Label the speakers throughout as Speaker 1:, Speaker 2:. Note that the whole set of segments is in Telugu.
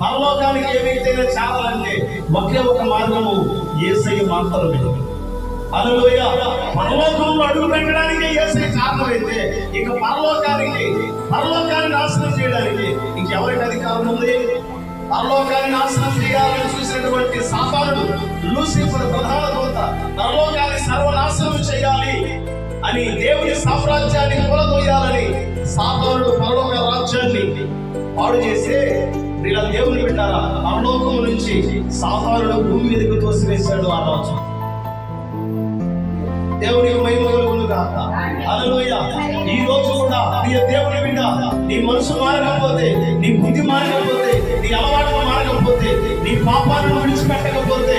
Speaker 1: పరలోకానికి ఏ వ్యక్తి అయినా చేరాలంటే ఒకే ఒక మార్గము ఏసయ్య మాత్రమే. అలలోయ పరలోకంలో అడుగు పెట్టడానికి ఏసై కారణమైతే ఇక పరలోకానికి పరలోకాన్ని నాశనం చేయడానికి ఇంకెవరికి అధికారం ఉంది? పరలోకాన్ని నాశనం చేయాలని చూసినటువంటి సాతానుడు లూసిఫర్ ప్రధాన దూత పరలోకాన్ని సర్వనాశనం చేయాలి అని దేవుని సామ్రాజ్యాన్ని కూలదోయాలని సాతానుడు పరలోక రాజ్యాన్ని పాడు చేస్తే వీళ్ళ దేవుని పెట్టారా పరలోకం నుంచి సాతానుడు భూమి మీదకు తోసివేశాడు ఆ రోజు. దేవుని మహిమ కాక అలలోయ ఈ రోజు కూడా నీ దేవుని బిడ్డ నీ మనసు మారకపోతే నీ బుద్ధి మారకపోతే నీ అలవాట్లు మారకపోతే నీ పాపాలను విడిచిపెట్టకపోతే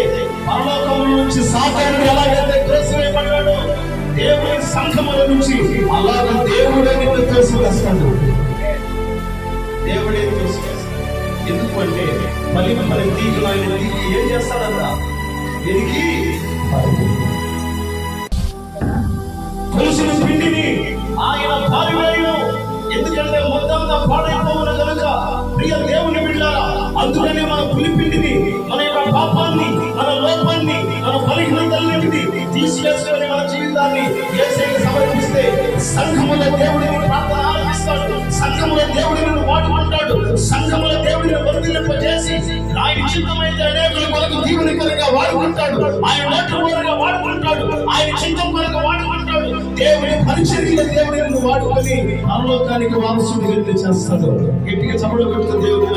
Speaker 1: పరలోకం నుంచి సాతానుడు ఎలాగైతే తోసివేయబడ్డాడో దేవుని సంఘముల నుంచి అలాగే దేవుడే నిన్ను తోసివేస్తాడు. ఎందుకంటే మళ్ళీ మన తీగలు ఆయన తీగి ఏం చేస్తాడంట? ఎదిగి కొలిసిన పిండిని ఆయన పారివేయను. ఎందుకంటే మొత్తం పాడైపోవున కనుక ప్రియ దేవుని బిడ్డారా అందుకనే మన పులిపిండిని మన యొక్క పాపాన్ని మన లోపాన్ని మన బలహీనతలన్నింటినీ తీసివేసుకొని మన జీవితాన్ని ఏసైకి సమర్పిస్తే సంఘముల దేవుడిని దీవుని కొరగా వాడుకుంటాడు ఆయన నోటి కొరగా వాడుకుంటాడు ఆయన చిత్తం కొరకు వాడుకుంటాడు దేవుని పరిచర్యలో దేవుని నువ్వు వాడుకొని పరలోకానికి వారసుడిగా చేస్తాడు గట్టిగా చమలు పెడుతూ దేవుడు